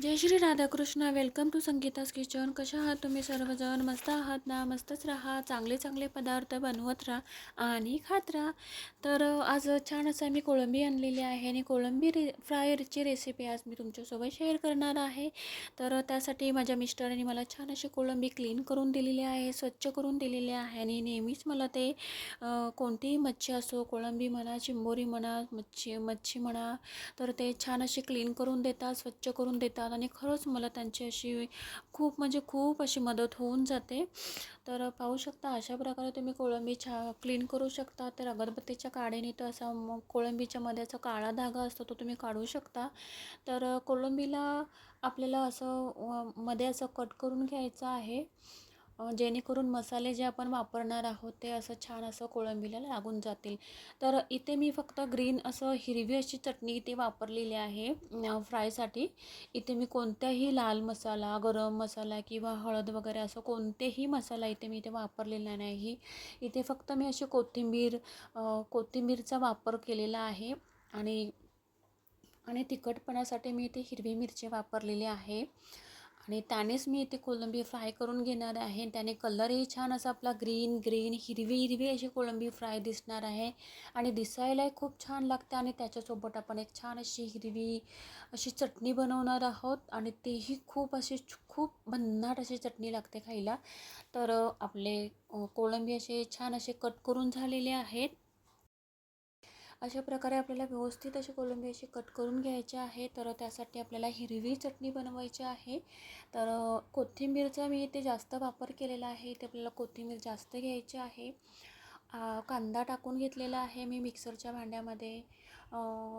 Jai Shri Radhakrishna. Welcome to Sangeeta's kitchen कशा आहात तुम्ही सर्वजण? मस्त आहात ना? मस्तच राहा. चांगले चांगले पदार्थ बनवत राहा आणि खात राहा. तर आज छान असं मी कोळंबी आणलेली आहे आणि कोळंबी रे फ्रायरची रेसिपी आज मी तुमच्यासोबत शेअर करणार आहे. तर त्यासाठी माझ्या मिस्टरांनी मला छान अशी कोळंबी क्लीन करून दिलेली आहे स्वच्छ करून दिलेली आहे आणि नेहमीच मला ते कोणतीही मच्छी असो कोळंबी म्हणा चिंबोरी म्हणा मच्छी मच्छी म्हणा तर ते छान अशी क्लीन करून देतात स्वच्छ करून देतात. आणि खरंच मला त्यांची अशी खूप म्हणजे खूप अशी मदत होऊन जाते. तर पाहू शकता अशा प्रकारे तुम्ही कोळंबी छा क्लीन करू शकता. तर अगरबत्तीच्या काडीने तर असा मग कोळंबीच्या मध्ये असा काळा धागा असतो तो तुम्ही काढू शकता. तर कोळंबीला आपल्याला असं मध्ये असं कट करून घ्यायचं आहे. जेणेकरून मसाले जे आपण वापरणार आहोत ते असं छान असं कोळंबीला लागून जातील. तर इथे मी फक्त ग्रीन असं हिरवी अशी चटणी इथे वापरलेली आहे फ्रायसाठी. इथे मी कोणत्याही लाल मसाला गरम मसाला किंवा हळद वगैरे असं कोणतेही मसाला इथे मी इथे वापरलेला नाही. इथे फक्त मी अशी कोथिंबीर कोथिंबीरचा वापर केलेला आहे आणि आणि तिखटपणासाठी मी इथे हिरवी मिरची वापरलेली आहे. आणि त्यानेच मी इथे कोलंबी फ्राय करून घेणार आहे. त्याने कलरही छान असा आपला ग्रीन ग्रीन हिरवी हिरवी अशी कोळंबी फ्राय दिसणार आहे. आणि दिसायलाही खूप छान लागते आणि त्याच्यासोबत आपण एक छान अशी हिरवी अशी चटणी बनवणार आहोत. आणि तेही खूप अशी खूप भन्नाट अशी चटणी लागते खायला. तर आपले कोळंबी असे छान असे कट करून झालेले आहेत. अशा प्रकारे आपल्याला व्यवस्थित अशी कोलंबी अशी कट करून घ्यायची आहे. तर त्यासाठी आपल्याला हिरवी चटणी बनवायची आहे. तर कोथिंबीरचा मी इथे जास्त वापर केलेला आहे. इथे आपल्याला कोथिंबीर जास्त घ्यायची आहे. कांदा टाकून घेतलेला आहे मी मिक्सरच्या भांड्यामध्ये.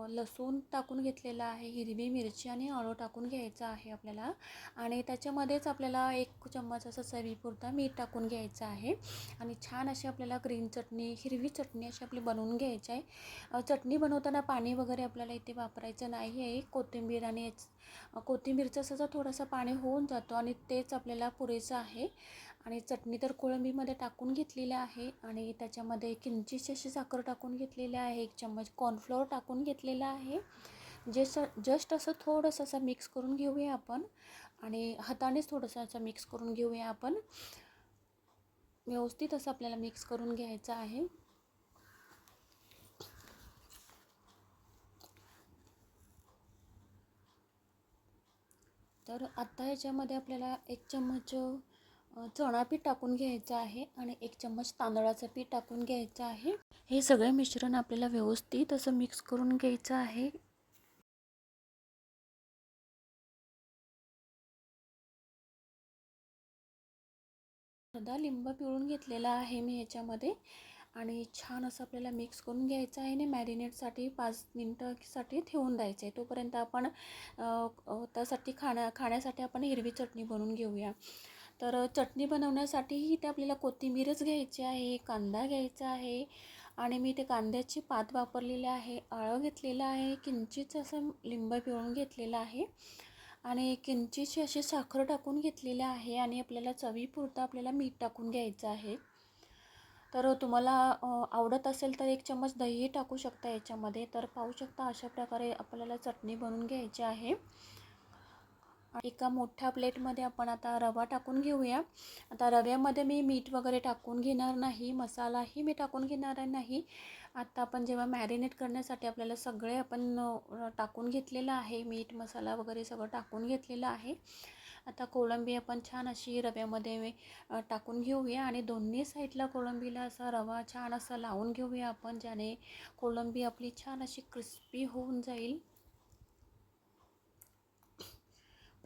लसूण टाकून घेतलेला आहे हिरवी मिरची आणि अळू टाकून घ्यायचं आहे आपल्याला. आणि त्याच्यामध्येच आपल्याला एक चम्मच असं चवीपुरता मीठ टाकून घ्यायचं आहे. आणि छान अशी आपल्याला ग्रीन चटणी हिरवी चटणी अशी आपली बनवून घ्यायची आहे. चटणी बनवताना पाणी वगैरे आपल्याला इथे वापरायचं नाही आहे. कोथिंबीर आणि कोथिंबीरचं असं थोडंसं पाणी होऊन जातो आणि तेच आपल्याला पुरेसं आहे. आणि चटणी तर कोळंबीमध्ये टाकून घेतलेली आहे आणि त्याच्यामध्ये किंचितशी अशी साखर टाकून घेतलेली आहे एक चम्मच कॉर्नफ्लोअर टाकून घेतलेला आहे. जे स जस्ट असं थोडंसं असं मिक्स करून घेऊया आपण आणि हातानेच थोडंसं असं मिक्स करून घेऊया आपण. व्यवस्थित असं आपल्याला मिक्स करून घ्यायचं आहे. तर आत्ता याच्यामध्ये आपल्याला एक चम्मच चणा पीठ टाकून घ्यायचं आहे आणि एक चम्मच तांदळाचं पीठ टाकून घ्यायचं आहे. हे सगळे मिश्रण आपल्याला व्यवस्थित असं मिक्स करून घ्यायचं आहे. अर्धा लिंब पिळून घेतलेला आहे मी ह्याच्यामध्ये आणि छान असं आपल्याला मिक्स करून घ्यायचं आहे आणि मॅरिनेटसाठी पाच मिनटासाठी ठेवून द्यायचं आहे. तोपर्यंत आपण त्यासाठी खाण्या खाण्यासाठी आपण हिरवी चटणी बनवून घेऊया. तर चटणी बनवण्यासाठीही ते आपल्याला कोथिंबीरच घ्यायची आहे कांदा घ्यायचा आहे आणि मी ते कांद्याची पात वापरलेली आहे आळं घेतलेलं आहे किंचित असं लिंब पिळून घेतलेलं आहे आणि किंचितशी अशी साखर टाकून घेतलेली आहे आणि आपल्याला चवीपुरतं आपल्याला मीठ टाकून घ्यायचं आहे. तर तुम्हाला आवडत असेल तर एक चम्मच दहीही टाकू शकता याच्यामध्ये. तर पाहू शकता अशा प्रकारे आपल्याला चटणी बनवून घ्यायची आहे. एका मोठ्या प्लेटमध्ये आपण आता रवा टाकून घेऊया. आता रव्यामध्ये मी मीठ वगैरे टाकून घेणार नाही मसालाही मी टाकून घेणार नाही. आता आपण जेव्हा मॅरिनेट करण्यासाठी आपल्याला सगळे आपण टाकून घेतलेलं आहे मीठ मसाला वगैरे सगळं टाकून घेतलेलं आहे. आता कोळंबी आपण छान अशी रव्यामध्ये टाकून घेऊया आणि दोन्ही साईडला कोळंबीला असा रवा छान असा लावून घेऊया आपण ज्याने कोळंबी आपली छान अशी क्रिस्पी होऊन जाईल.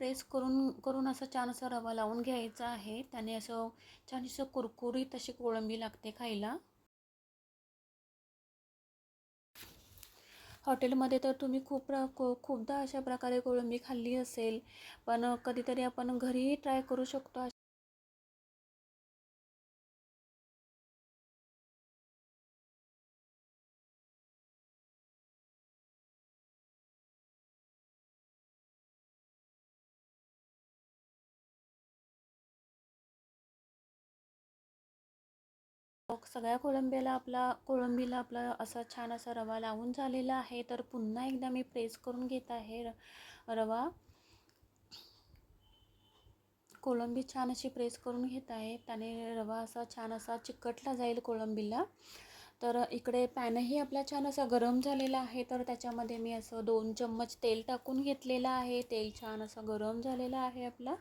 प्रेस करून करून असं छान असं रवा लावून घ्यायचा आहे. त्याने असं छान असं कुरकुरीत अशी कोळंबी लागते खायला. हॉटेलमध्ये तर तुम्ही खूप प्र खूपदा अशा प्रकारे कोळंबी खाल्ली असेल. पण कधीतरी आपण घरीही ट्राय करू शकतो मग सगळ्या कोळंबीला आपला कोळंबीला आपला असा छान असा रवा लावून झालेला आहे. तर पुन्हा एकदा मी प्रेस करून घेत आहे र रवा. कोळंबी छान अशी प्रेस करून घेत आहे. त्याने रवा असा छान असा चिकटला जाईल कोळंबीला. तर इकडे पॅनही आपला छान असा गरम झालेला आहे. तर त्याच्यामध्ये मी असं दोन चम्मच तेल टाकून घेतलेलं आहे. तेल छान असं गरम झालेलं आहे आपला.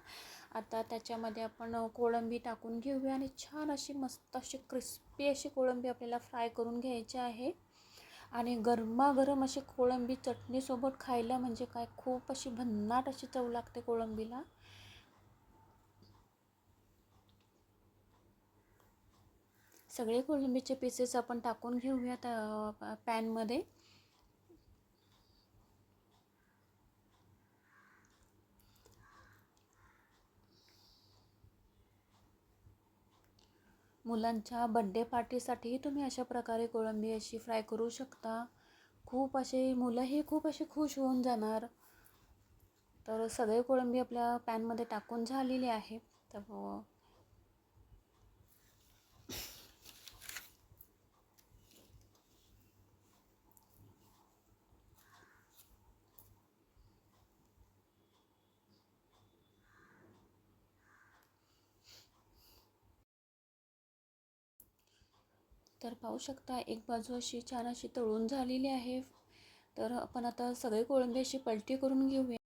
आता त्याच्यामध्ये आपण कोळंबी टाकून घेऊया आणि छान अशी मस्त अशी क्रिस्पी अशी कोळंबी आपल्याला फ्राय करून घ्यायची आहे. आणि गरमागरम अशी कोळंबी चटणीसोबत खायला म्हणजे काय खूप अशी भन्नाट अशी चव लागते कोळंबीला. सगळे कोळंबीचे पीसेस आपण टाकून घेऊयात पॅनमध्ये. मुलांच्या बड्डे पार्टीसाठीही तुम्ही अशा प्रकारे कोळंबी अशी फ्राय करू शकता. खूप असे मुलंही खूप असे खुश होऊन जाणार. तर सगळे कोळंबी आपल्या पॅनमध्ये टाकून झालेली आहे. तर तर पाहू शकता एक बाजू अशी छान अशी तळून झालेली आहे. तर आपण आता सगळे कोळंबी अशी पलटी करून घेऊया.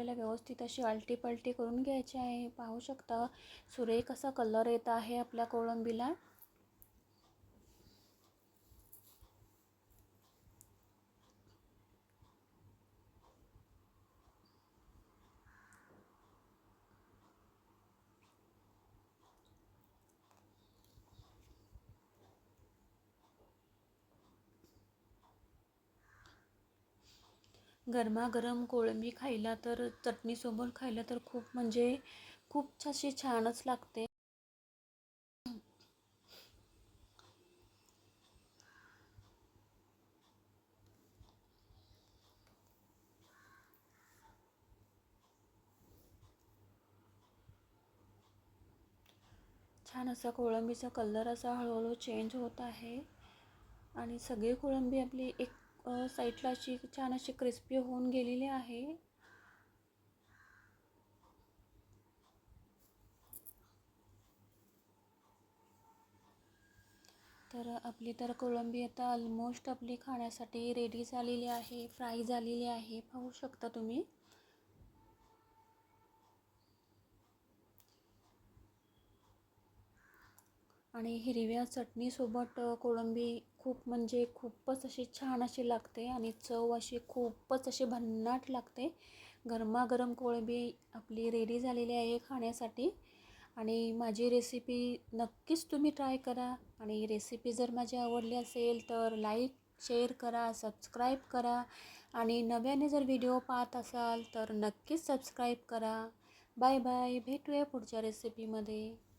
आपल्याला व्यवस्थित अशी आलटी पलटी करून घ्यायची आहे. पाहू शकता सुरेख असा कलर येत आहे आपल्या कोळंबीला. गरमागरम कोळंबी खायला तर चटणीसोबत खायला तर खूप म्हणजे खूप अशी छानच लागते. छान असा कोळंबीचा कलर असा हळूहळू चेंज होत आहे. आणि सगळी कोळंबी आपली एक साईडला अशी छान अशी क्रिस्पी होऊन गेलेली आहे. तर आपली तर कोळंबी आता ऑलमोस्ट आपली खाण्यासाठी रेडी झालेली आहे फ्राय झालेली आहे. पाहू शकता तुम्ही. आणि हिरव्या चटणीसोबत कोळंबी खूप म्हणजे खूपच अशी छान अशी लागते आणि चव अशी खूपच अशी भन्नाट लागते. गरमागरम कोळंबी आपली रेडी झालेली आहे खाण्यासाठी. आणि माझी रेसिपी नक्कीच तुम्ही ट्राय करा. आणि रेसिपी जर माझी आवडली असेल तर लाईक शेअर करा सबस्क्राईब करा. आणि नव्याने जर व्हिडिओ पाहत असाल तर नक्कीच सबस्क्राईब करा. बाय बाय भेटूया पुढच्या रेसिपीमध्ये